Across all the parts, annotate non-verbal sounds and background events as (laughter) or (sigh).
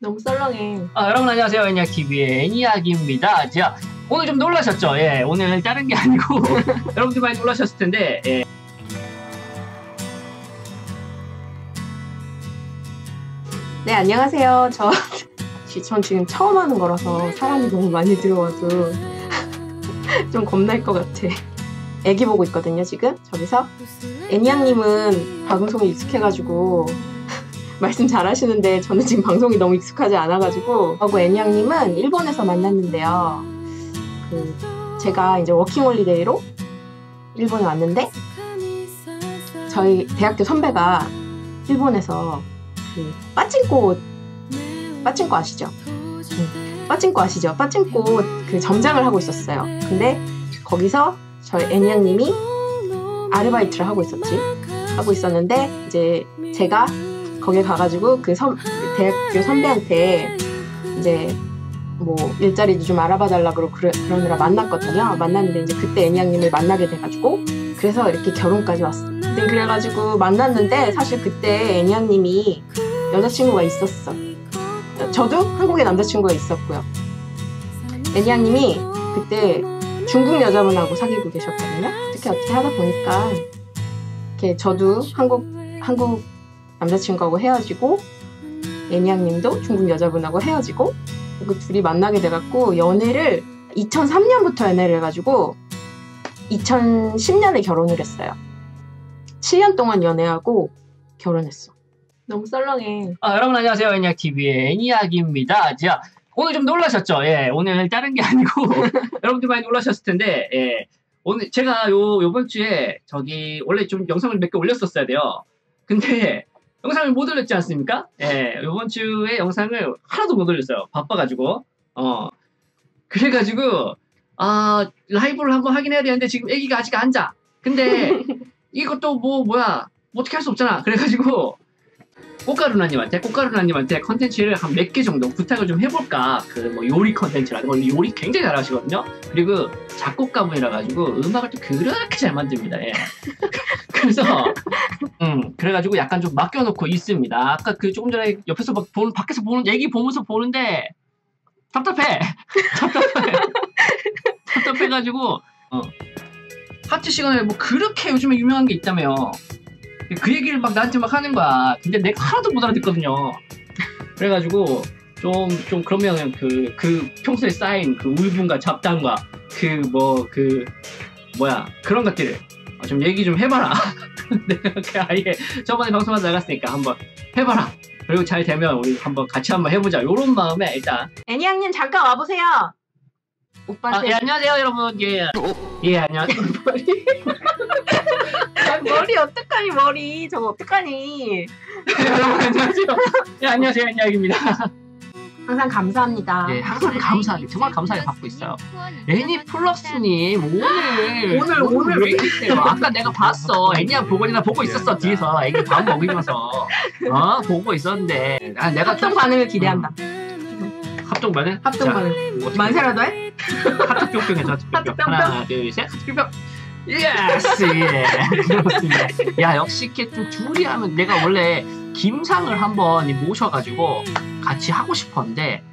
너무 썰렁해. 아, 여러분 안녕하세요. 애니악TV의 애니악입니다. 자, 오늘 좀 놀라셨죠? 예, 오늘 다른 게 아니고 (laughs) 여러분들 많이 놀라셨을 텐데 예. 네, 안녕하세요. 저, (laughs) 전 지금 처음 하는 거라서 사람이 너무 많이 들어와도 (laughs) 좀 겁날 것 같아. 애기 보고 있거든요, 지금. 저기서. 애니양님은 방송에 익숙해가지고 말씀 잘 하시는데 저는 지금 방송이 너무 익숙하지 않아가지고 하고 애니양님은 일본에서 만났는데요. 그 제가 이제 워킹홀리데이로 일본에 왔는데 저희 대학교 선배가 일본에서 그 빠찡코 빠찡코 아시죠? 응. 빠찡코 아시죠? 빠찡코 그 점장을 하고 있었어요. 근데 거기서 저희 애니양님이 아르바이트를 하고 있었지 하고 있었는데 이제 제가 거기 가가지고 그, 선, 그 대학교 선배한테 이제 뭐 일자리도 좀 알아봐 달라 그러, 그러느라 만났거든요. 만났는데 이제 그때 애니양님을 만나게 돼가지고 그래서 이렇게 결혼까지 왔어. 네, 그래가지고 만났는데 사실 그때 애니양님이 여자친구가 있었어. 저도 한국에 남자친구가 있었고요. 애니양님이 그때 중국 여자분하고 사귀고 계셨거든요. 어떻게 어떻게 하다 보니까 이렇게 저도 한국 한국 남자친구하고 헤어지고 애니양님도 중국 여자분하고 헤어지고 그 둘이 만나게 돼갖고 연애를 2003년부터 연애를 해가지고 2010년에 결혼을 했어요. 7년 동안 연애하고 결혼했어. 너무 썰렁해. 아, 여러분 안녕하세요. 애니악TV의 애니악입니다. 자, 오늘 좀 놀라셨죠? 예, 오늘 다른 게 아니고 (laughs) 여러분들 많이 놀라셨을 텐데 예, 오늘 제가 요 요번 주에 저기 원래 좀 영상을 몇 개 올렸었어야 돼요. 근데 영상을 못 올렸지 않습니까? 예, 요번 주에 영상을 하나도 못 올렸어요. 바빠가지고. 어. 그래가지고, 아, 라이브를 한번 하긴 해야 되는데 지금 애기가 아직 안 자. 근데 (laughs) 이것도 뭐, 뭐야, 뭐 어떻게 할 수 없잖아. 그래가지고, 꽃가루나님한테, 꽃가루나님한테 컨텐츠를 한 몇 개 정도 부탁을 좀 해볼까. 그 뭐 요리 컨텐츠라든가, 요리 굉장히 잘하시거든요. 그리고 작곡가분이라 가지고 음악을 또 그렇게 잘 만듭니다. 예. (laughs) 그래서 음 그래가지고 약간 좀 맡겨놓고 있습니다. 아까 그 조금 전에 옆에서 막 보는 밖에서 보는 얘기 보면서 보는데 답답해. (laughs) 답답해. 답답해가지고 어. 하트 시간에 뭐 그렇게 요즘에 유명한 게 있다며 그 얘기를 막 나한테 막 하는 거야. 근데 내가 하나도 못 알아듣거든요. 그래가지고 좀, 좀 그러면 그, 그 평소에 쌓인 그 울분과 잡담과 그 뭐, 그, 뭐야, 그런 것들을 좀 얘기 좀 해봐라. 내가 그 아예 저번에 방송하서 나갔으니까 한번 해봐라. 그리고 잘 되면 우리 한번 같이 한번 해보자. 요런 마음에 일단. 애니양님 잠깐 와보세요. 아, 오빠한테 예, 안녕하세요, 여러분. 예. 예, 안녕하세요. 아, 머리 어떡하니 머리 저거 어떡하니 여러분, 안녕하세요. 예, 안녕하세요. 안녕입니다. 항상 감사합니다. 예, 항상 감사하게, 정말 감사하게 받고 있어요. 애니 플러스님 오늘 오늘, 오늘. 왜 이러세요? 아까 내가 봤어. 애니야 보건이나 보고 있었어 뒤에서. 애기 밥 먹이면서. 어 보고 있었는데. 아 내가 합동 반응을 기대한다. 합동 반응? 합동 자, 반응. 어떻게 만세라도 해? 하트 뿅뿅 하트 뿅뿅. 하나 둘 셋. 하트 뿅뿅. 예스 예. 그렇습니다 (laughs) 야 역시 이렇게 좀 둘이 하면 내가 원래 김상을 한번 모셔가지고 같이 하고 싶었는데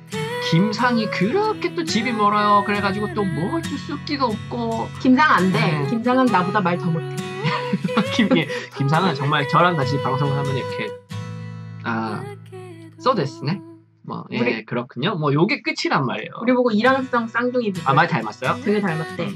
김상이 그렇게 또 집이 멀어요. 그래가지고 또뭐줄 수기도 없고. 김상 안 돼. 네. 김상은 나보다 말 더 못해. (laughs) 김, 김상은 정말 저랑 같이 방송을 하면 이렇게 아 써데스네? 뭐 예 우리- 그렇군요. 뭐 요게 끝이란 말이에요. 우리 보고 이랑성 쌍둥이 아 많이 닮았어요? 되게 닮았대.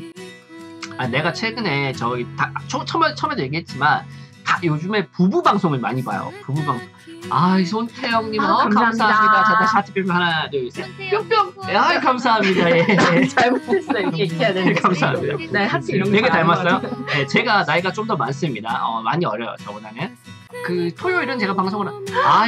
아 내가 최근에 저기 다 처, 처음에 처음에도 얘기했지만 다 요즘에 부부 방송을 많이 봐요 부부 방송 아이 손태영님 아, 어, 감사합니다. 감사합니다 자 다시 하트 뿅뿅 하나 둘 셋 뿅뿅 아 감사합니다 예 잘못했어 이렇게 얘기해야 네, 되는데 감사합니다. 나 하트 이런 거 되게 닮았어요? 네, 제가 나이가 좀 더 많습니다. 어, 많이 어려요, 저보다는. 그 토요일은 제가 방송을 아,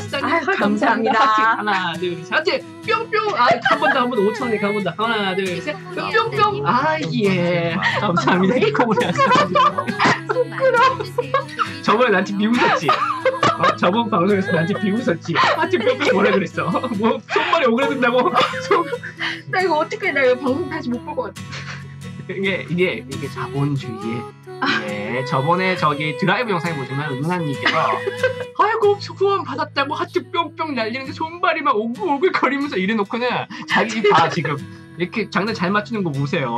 스타님 아유, 감사합니다. 하트 하나, 둘, 셋. 하트 뿅뿅. 아, 한번 더, 한번 더, 5천 원에 한번 더. 하나, 둘, 셋. 뿅뿅. 아, 예. 감사합니다. 코리 아 스타님. 저번에 나한테 비웃었지. 어, 저번 방송에서 나한테 비웃었지. 하트 뿅뿅 뭐라 그랬어? (laughs) 뭐 손발이 오그라든다고? (laughs) 나 이거 어떻게 나 이거 방송 다시 못 볼 것 같아 이게 이게 이게 자본주의의 예 네, 저번에 저기 드라이브 영상에 보시면 누나님께서 (laughs) 아이고 후원 받았다고 하트 뿅뿅 날리는데 손발이 막 오글오글 거리면서 이래놓고는 자기 봐 지금 이렇게 장난 잘 맞추는 거 보세요.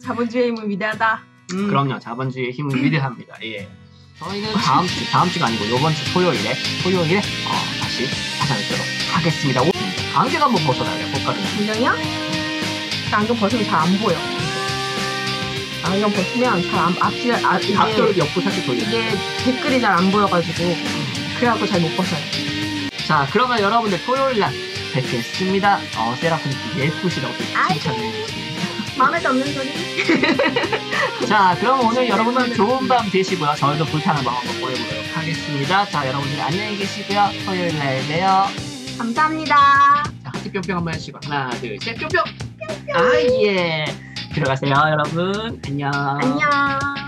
자본주의 힘은 위대하다. 음. 그럼요 자본주의의 힘은 위대합니다. 예. 저희는 (laughs) 다음 주 다음 주가 아니고 이번 주 토요일에 토요일에 어, 다시 찾아뵙도록 하겠습니다. 오, 안경 한번 벗어나요 볼까요? 안경이야? 안경 벗으면 잘 안 보여. 안경 벗으면 잘 안, 앞이, 아, 이게, 각도를 옆으로 살짝 돌려. 이게 댓글이 잘 안 보여가지고, 그래갖고 잘 못 벗어요. 자, 그러면 여러분들 토요일 날 뵙겠습니다. 어, 세라핀 예쁘시다고. 칭찬해 주시네요. 마음에도 없는 소리? (laughs) 자, 그럼 오늘 여러분들 좋은 밤 되시고요. 저희도 불타는 밤 한번 보내보도록 하겠습니다. 자, 여러분들 안녕히 계시고요. 토요일 날 봬요. 감사합니다. 자, 하트 뿅뿅 한번 해주시고 하나, 둘, 셋, 뿅뿅. 아, 예. 들어가세요, 여러분. 안녕. 안녕.